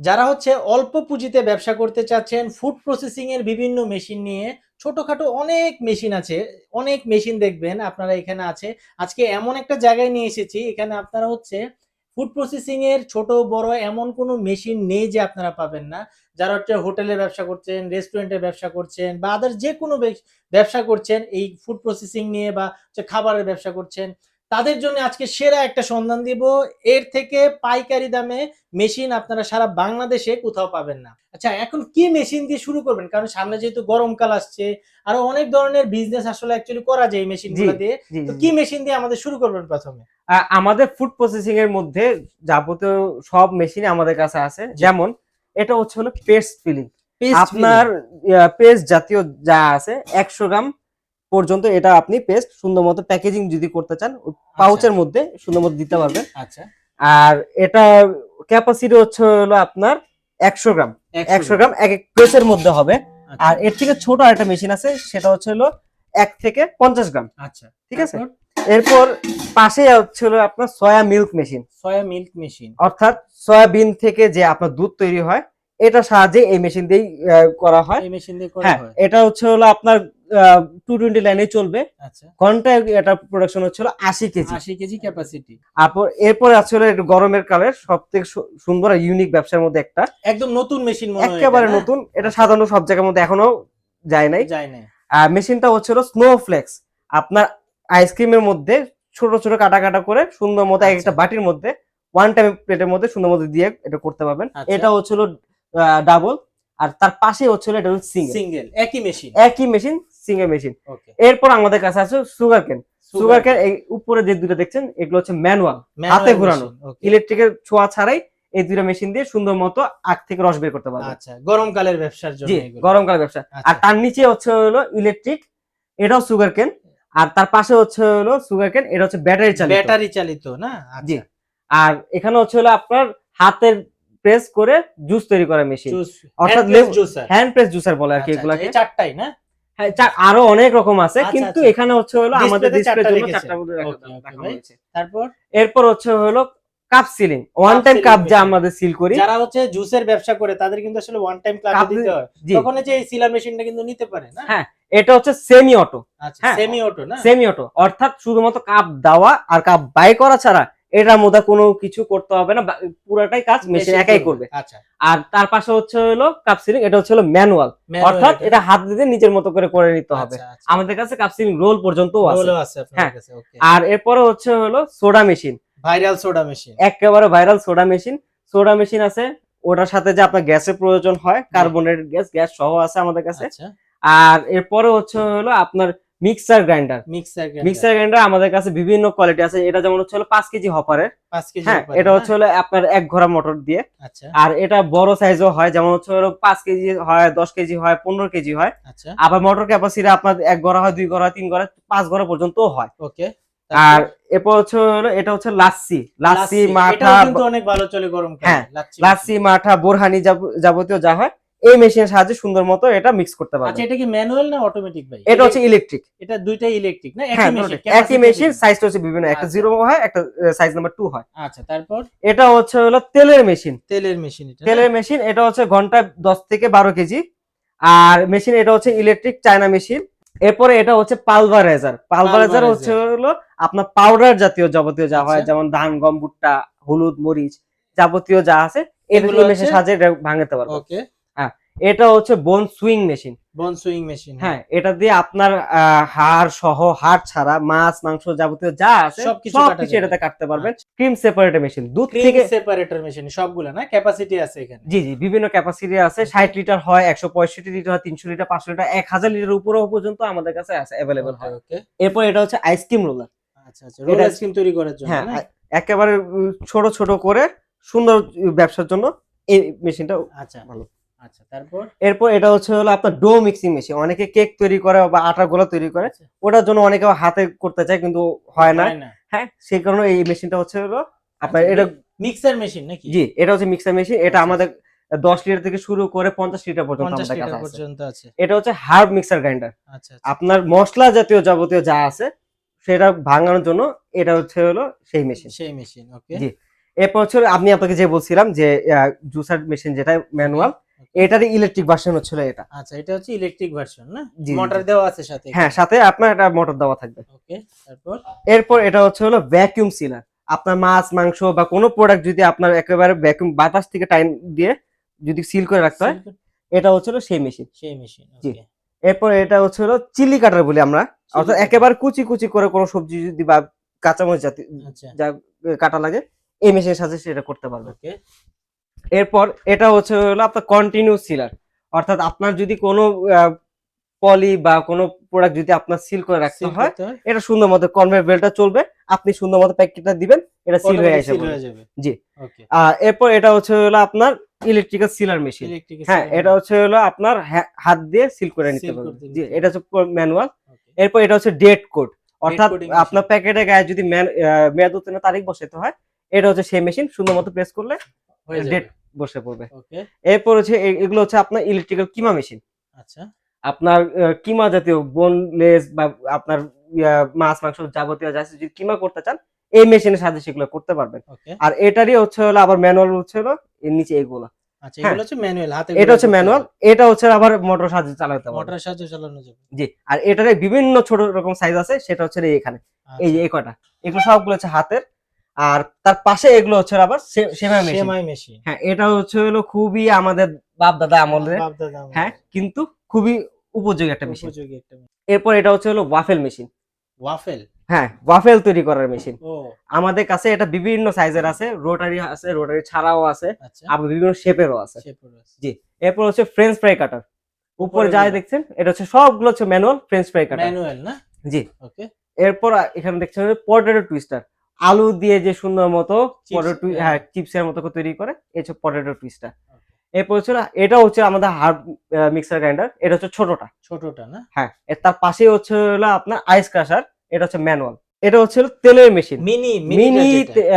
যারা হচ্ছে অল্প পুঁজিতে ব্যবসা করতে চাচ্ছেন ফুড প্রসেসিং এর বিভিন্ন মেশিন নিয়ে ছোটখাটো অনেক মেশিন আছে, অনেক মেশিন দেখবেন আপনারা এখানে আছে। আজকে এমন একটা জায়গায় নিয়ে এসেছি, এখানে আপনারা হচ্ছে ফুড প্রসেসিং এর ছোট, বড় এমন কোনো মেশিন নেই যে আপনারা পাবেন না। যারা হচ্ছে হোটেলে ব্যবসা করছেন রেস্টুরেন্টে ব্যবসা করছেন বা আদার যে কোনো ব্যবসা করছেন, এই ফুড প্রসেসিং নিয়ে বা খাবারের ব্যবসা করছেন তাদের জন্য আজকে সেরা একটা সন্ধান দিব। এর থেকে পাইকারি দামে মেশিন আপনারা সারা বাংলাদেশে কোথাও পাবেন না। আচ্ছা এখন কি মেশিন দিয়ে শুরু করবেন? কারণ সামনে যেহেতু গরমকাল আসছে আরও অনেক ধরনের বিজনেস আসলে অ্যাকচুয়ালি করা যায় এই মেশিনগুলো জি, দিয়ে তো কি মেশিন দিয়ে আমাদের শুরু করবেন প্রথমে? আমাদের ফুড প্রসেসিং এর মধ্যে যাবতীয় সব মেশিন আমাদের কাছে আছে। যেমন এটা হচ্ছে হলো পেস্ট ফিলিং আপনার পেস্ট জাতীয় যা আছে একশো গ্রাম পর্যন্ত এটা আপনি পেস্ট সুন্দর মতো প্যাকেজিং যদি করতে চান পাউচের মধ্যে সুন্দর মতো দিতে পারবেন। আচ্ছা। আর এটা ক্যাপাসিটি হচ্ছে হলো আপনার একশো গ্রাম। একশো গ্রাম। এক এক প্রেসের মধ্যে হবে। আচ্ছা। আর এর থেকে ছোট আরেকটা মেশিন আছে সেটা হচ্ছে হলো এক থেকে পঞ্চাশ গ্রাম। আচ্ছা। ঠিক আছে? এরপর পাশে হচ্ছে হলো আপনার soya milk machine soya milk machine অর্থাৎ সয়াবিন থেকে যে আপনার দুধ তৈরি হয় এটা সাহায্যে এই মেশিন দিয়েই করা হয়। এই মেশিন দিয়ে করা হ্যাঁ হয়। এটা হচ্ছে হলো আপনার টু টোয়েন্টি লাইনে চলবে। আচ্ছা। ঘন্টায় এটা প্রোডাকশন হচ্ছে হলো আশি কেজি। আশি কেজি ক্যাপাসিটি তারপর এরপরে আছে হলো একটু গরমের কালের সব থেকে সুন্দর আর ইউনিক ব্যবসার মধ্যে একটা। একদম নতুন মেশিন একেবারে নতুন। এটা সাধারণত সব জায়গার মধ্যে এখনও যায় নাই। যায় না আর মেশিনটা হচ্ছে হলো স্নোফ্লেক্স আপনার আইসক্রিমের মধ্যে ছোট ছোট কাটা কাটা করে সুন্দর মতো এক একটা আচ্ছা। বাটির মধ্যে ওয়ান টাইম প্লেটের মধ্যে সুন্দর মতো দিয়ে এটা করতে পারবেন। আচ্ছা। এটা হচ্ছে হলো ডাবল আর তার পাশে হচ্ছে এটা সিঙ্গেল সিঙ্গেল একই মেশিন একই মেশিন সিঙ্গেল মেশিন এরপর আমাদের কাছে আছে সুগার কেন সুগার কেন এই উপরে যে দুটো দেখছেন এগুলো হচ্ছে ম্যানুয়াল হাতে ঘোরানো। ইলেকট্রিকের ছোঁয়া ছাড়াই এই দুটো মেশিন দিয়ে সুন্দর মতো আখ থেকে রস বের করতে পারবেন। আচ্ছা গরমকালের ব্যবসার জন্য জি এগুলো। গরমকালে ব্যবসা। আচ্ছা। আর তার নিচে হচ্ছে হলো ইলেকট্রিক এটাও সুগার কেন আর তার পাশে হচ্ছে হলো সুগার কেন এটা হচ্ছে ব্যাটারি চালিত। ব্যাটারি চালিত না? জি। আচ্ছা। আর এখানে হচ্ছে হলো আপনার হাতের প্রেস করে জুস তৈরি করা মেশিন অর্থাৎ। হ্যান্ড প্রেস জুসার বলে আর কি আচ্ছা, এগুলাকে। চারটাই না? আরও অনেক রকম আছে আচ্ছা, কিন্তু আচ্ছা। এখানে হচ্ছে হলো আমাদের চারটা জন্য রাখা- ভাই। হয়েছে। তারপর এরপর হচ্ছে হলো cup sealing one time cup যা আমাদের সিল করি যারা হচ্ছে জুসের ব্যবসা করে তাদের কিন্তু আসলে ওয়ান টাইম Cup দিতে হয় তখন যে এই সিলার মেশিনটা কিন্তু নিতে পারে না হ্যাঁ। এটা হচ্ছে সেমি অটো আচ্ছা হ্যাঁ। সেমি অটো না সেমি অটো অর্থাৎ শুধুমাত্র কাপ দেওয়া আর কাপ বাই করা ছাড়া এটার মধ্যে কোনো কিছু করতে হবে না পুরাটাই কাজ মেশিন একাই করবে। আচ্ছা। আর তার পাশে হচ্ছে হলো কাপ সিলিং এটা হচ্ছে হলো ম্যানুয়াল অর্থাৎ এটা। হাত দিতে নিজের মতো করে করে নিতে হবে। আচ্ছা, আচ্ছা। আমাদের কাছে কাপ সিলিং রোল পর্যন্ত আছে। হ্যাঁ। আর এরপরে হচ্ছে হলো soda machine viral soda machine একেবারে viral soda machine soda machine আছে। ওটার সাথে যে আপনার গ্যাসের প্রয়োজন হয় কার্বনের গ্যাস গ্যাস সহ আছে আমাদের কাছে। আর এরপরে হচ্ছে হলো আপনার mixer grinder mixer mixer grinder আমাদের কাছে বিভিন্ন কোয়ালিটি আছে। এটা যেমন হচ্ছে হলো পাঁচ কেজি হপারের 5 কেজি হ্যাঁ এটা হচ্ছে হলো আপনার এক ঘোড়া মোটর দিয়ে। আচ্ছা। আর এটা বড় সাইজও হয় যেমন হচ্ছে হলো পাঁচ কেজি হয় দশ কেজি হয় পনেরো কেজি হয়। আচ্ছা। আবার মোটর ক্যাপাসিটি আপনার এক ঘোড়া হয় দুই ঘোড়া তিন ঘোড়া পাঁচ ঘোড়া পর্যন্ত হয়। ওকে। আর এরপর হচ্ছে হলো এটা হচ্ছে লাচ্ছি। লাচ্ছি মাঠা অনেক ভালো চলে গরম হ্যাঁ, লাচ্ছি মাঠা। বোরহানি যাবতীয় যা হয় এই মেশিনের সাহায্যে সুন্দর মতো এটা মিক্স করতে পারবে আচ্ছা এটা কি ম্যানুয়াল না অটোমেটিক ভাই? এটা হচ্ছে ইলেকট্রিক এটা দুইটাই ইলেকট্রিক না? হ্যাঁ একই মেশিন একই মেশিন সাইজটা হচ্ছে বিভিন্ন একটা আচ্ছা। জিরো হয় একটা সাইজ নাম্বার টু হয়। আচ্ছা তারপর? এটা হচ্ছে হলো তেলের মেশিন তেলের মেশিন এটা তেলের মেশিন এটা হচ্ছে ঘন্টায় দশ থেকে বারো কেজি। আর মেশিন এটা হচ্ছে ইলেকট্রিক চায়না মেশিন এরপরে এটা হচ্ছে পালভারাইজার পালভারাইজার হচ্ছে হলো আপনার পাউডার জাতীয় যাবতীয় যা হয় আচ্ছা। যেমন ধান গম ভুট্টা হলুদ মরিচ যাবতীয় যা আছে এগুলো মেশিন সাহায্যে ভাঙাতে পারব ওকে এটা হচ্ছে bone sewing machine bone sewing machine হ্যাঁ। এটা দিয়ে আপনার হাড় সহ হাড় ছাড়া মাছ মাংস যাবতীয় যা আছে সবকিছু এটাতে কাটতে পারবেন। আচ্ছা। ক্রিম সেপারেটর মেশিন দুধ থেকে সেপারেটর মেশিন সবগুলা না? ক্যাপাসিটি আছে এখানে। জি জি বিভিন্ন ক্যাপাসিটি আছে। ষাট লিটার হয় একশো পঁয়ষট্টি লিটার হয় তিনশো লিটার পাঁচশো লিটার এক হাজার লিটার উপরেও পর্যন্ত আমাদের কাছে আছে অ্যাভেলেবল হয়। ওকে এরপর এটা হচ্ছে আইসক্রিম রোলার আচ্ছা আচ্ছা রোল আইসক্রিম তৈরি করার জন্য হ্যাঁ একেবারে ছোট ছোট করে সুন্দর ব্যবসার জন্য এই মেশিনটা আচ্ছা। ভালো। আচ্ছা তারপর? এরপর এটা হচ্ছে হলো আপনার ডো মিক্সিং মেশিন। অনেকে কেক তৈরি করে বা আটা গোলা তৈরি করে। আচ্ছা। ওটার জন্য অনেকে হাতে করতে চায় কিন্তু হয় না। হ্যাঁ সেই কারণে এই মেশিনটা হচ্ছে হলো আপনার আচ্ছা, এটা মিক্সার মেশিন নাকি? জি এটা হচ্ছে মিক্সার মেশিন। এটা আমাদের দশ লিটার থেকে শুরু করে পঞ্চাশ লিটার পর্যন্ত আছে। এটা হচ্ছে হার্ব মিক্সার গ্রাইন্ডার। আপনার মশলা জাতীয় যাবতীয় যা আছে সেটা ভাঙানোর জন্য এটা হচ্ছে হলো সেই মেশিন। সেই মেশিন ওকে। জি। এরপর হচ্ছে আমি আপনাকে যে বলছিলাম যে জুসার মেশিন যেটা ম্যানুয়াল এটার ইলেকট্রিক ভার্সন হচ্ছিল এটা। আচ্ছা এটা হচ্ছে ইলেকট্রিক ভার্সন না? মোটর দেওয়া আছে সাথে হ্যাঁ সাথে আপনার একটা মোটর দেওয়া থাকবে। ওকে তারপর? এরপর এটা হচ্ছে হলো ভ্যাকিউম সিলার আপনার মাছ মাংস বা কোনো প্রোডাক্ট যদি আপনার একেবারে ভ্যাকিউম বাতাস থেকে টাইম দিয়ে যদি সিল করে রাখতে হয় এটা হচ্ছে হলো সেই মেশিন সেই মেশিন জি। এরপর এটা হচ্ছে হলো চিলি কাটার বলি আমরা। অর্থাৎ একেবারে কুচি কুচি করে কোনো সবজি যদি বা কাঁচামরিচ জাতীয় আচ্ছা। যা কাটা লাগে এই মেশিনের সাথে সেটা করতে পারবে ওকে এরপর এটা হচ্ছে হলো আপনার কন্টিনিউ সিলার অর্থাৎ আপনার যদি কোনো পলি বা কোনো প্রোডাক্ট যদি আপনার সিল করে রাখতে হয় এটা সুন্দর মতো কনভেয়ার বেল্টটা চলবে। আপনি সুন্দর মতো প্যাকেটটা দিবেন এটা সিল হয়ে যাবে। জি। আর এরপর এটা হচ্ছে হলো আপনার ইলেকট্রিক্যাল সিলার মেশিন হ্যাঁ এটা হচ্ছে হলো আপনার হাত দিয়ে সিল করে নিতে পারবেন। জি এটা হচ্ছে ম্যানুয়াল এরপর এটা হচ্ছে ডেট কোড অর্থাৎ আপনার প্যাকেটে গায়ে যদি মেয়াদ উত্তীর্ণ তারিখ বসাতে হয় এটা হচ্ছে সেই মেশিন সুন্দর মতো প্রেস করলে ডেট বসে পড়বে। ওকে। এরপর হচ্ছে এগুলো হচ্ছে আপনার ইলেকট্রিক্যাল কিমা মেশিন আচ্ছা। আপনার কিমা জাতীয় বোনলেস বা আপনার মাছ মাংস যাবতীয় যা যদি কিমা করতে চান এই মেশিনের সাথে সেগুলো করতে পারবেন। আর এটারই হচ্ছে হলো আবার ম্যানুয়াল হচ্ছে হলো এর নিচে এগুলো। আচ্ছা হ্যাঁ। এগুলো হচ্ছে ম্যানুয়াল হাতে এটা হচ্ছে ম্যানুয়াল এটা হচ্ছে আবার মোটর সাহায্যে চালাতে পারবেন। মোটরের সাহায্যে চালানো যাবে। জি আর এটারে বিভিন্ন ছোট রকম সাইজ আছে সেটা হচ্ছে এখানে। এই যে এই কটা এগুলো সবগুলো হচ্ছে হাতের। আর তার পাশে এগুলো হচ্ছে আবার সেমাই মেশিন। সেমাই মেশিন। হ্যাঁ এটা হচ্ছে হলো খুবই আমাদের বাপ দাদা আমলের। হ্যাঁ কিন্তু খুবই উপযোগী একটা মেশিন। উপযোগী একটা এরপর এটা হচ্ছে হলো ওয়াফেল মেশিন। ওয়াফেল? হ্যাঁ ওয়াফেল তৈরি করার মেশিন। ও। আমাদের কাছে এটা বিভিন্ন সাইজের আছে রোটারি আছে রোটারি ছাড়াও আছে আচ্ছা। আবার বিভিন্ন শেপেরও আছে। জি এরপর হচ্ছে ফ্রেঞ্চ ফ্রাই কাটার। উপরে উপরে যাই দেখছেন এটা হচ্ছে সবগুলো হচ্ছে manual French fry cutter. Manual না? জি। ওকে। এরপর এখানে দেখছেন পটেটো টুইস্টার। আলু দিয়ে যে সুন্দর মতো পটেটো হ্যাঁ। চিপসের মতো করে তৈরি করে এই হচ্ছে পটেটো Okay. এরপর হচ্ছে এটা হচ্ছে আমাদের হার্ড মিক্সার গ্রাইন্ডার এটা হচ্ছে ছোটটা। ছোটটা না? হ্যাঁ এর তার পাশে হচ্ছে হলো আপনার আইস ক্রাশার এটা হচ্ছে ম্যানুয়াল এটা হচ্ছে তেলের মেশিন মিনি মিনি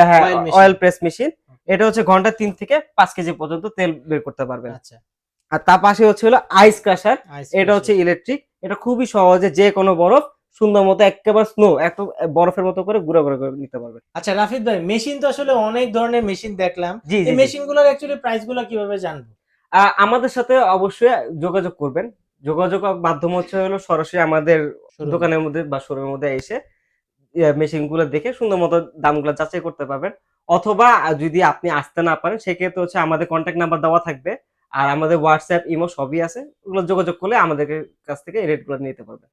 হ্যাঁ অয়েল প্রেস মেশিন এটা হচ্ছে ঘণ্টা তিন থেকে পাঁচ কেজি পর্যন্ত তেল বের করতে পারবে আচ্ছা। আর তার পাশে হচ্ছে হলো আইস ক্রাশার এটা হচ্ছে ইলেকট্রিক এটা খুবই সহজে যে কোনো বরফ সুন্দর মতো একেবারে স্নো একটু বরফের মতো করে গুঁড়ো গুঁড়ো করে নিতে পারবে। আচ্ছা রাফিদ ভাই মেশিন তো আসলে অনেক ধরনের মেশিন দেখলাম। জি এই মেশিনগুলোর অ্যাকচুয়ালি প্রাইসগুলো কীভাবে জানব? আমাদের সাথে অবশ্যই যোগাযোগ করবেন। যোগাযোগ মাধ্যম হচ্ছে হলো সরাসরি আমাদের দোকানের মধ্যে বা শোরুমের মধ্যে এসে মেশিনগুলো দেখে সুন্দর মতো দামগুলো যাচাই করতে পারবেন। অথবা যদি আপনি আসতে না পারেন সেক্ষেত্রে হচ্ছে আমাদের কন্ট্যাক্ট নাম্বার দেওয়া থাকবে। আর আমাদের হোয়াটসঅ্যাপ ইমো সবই আছে। ওগুলো যোগাযোগ করলে আমাদের কাছ থেকে রেটগুলো নিতে পারবেন।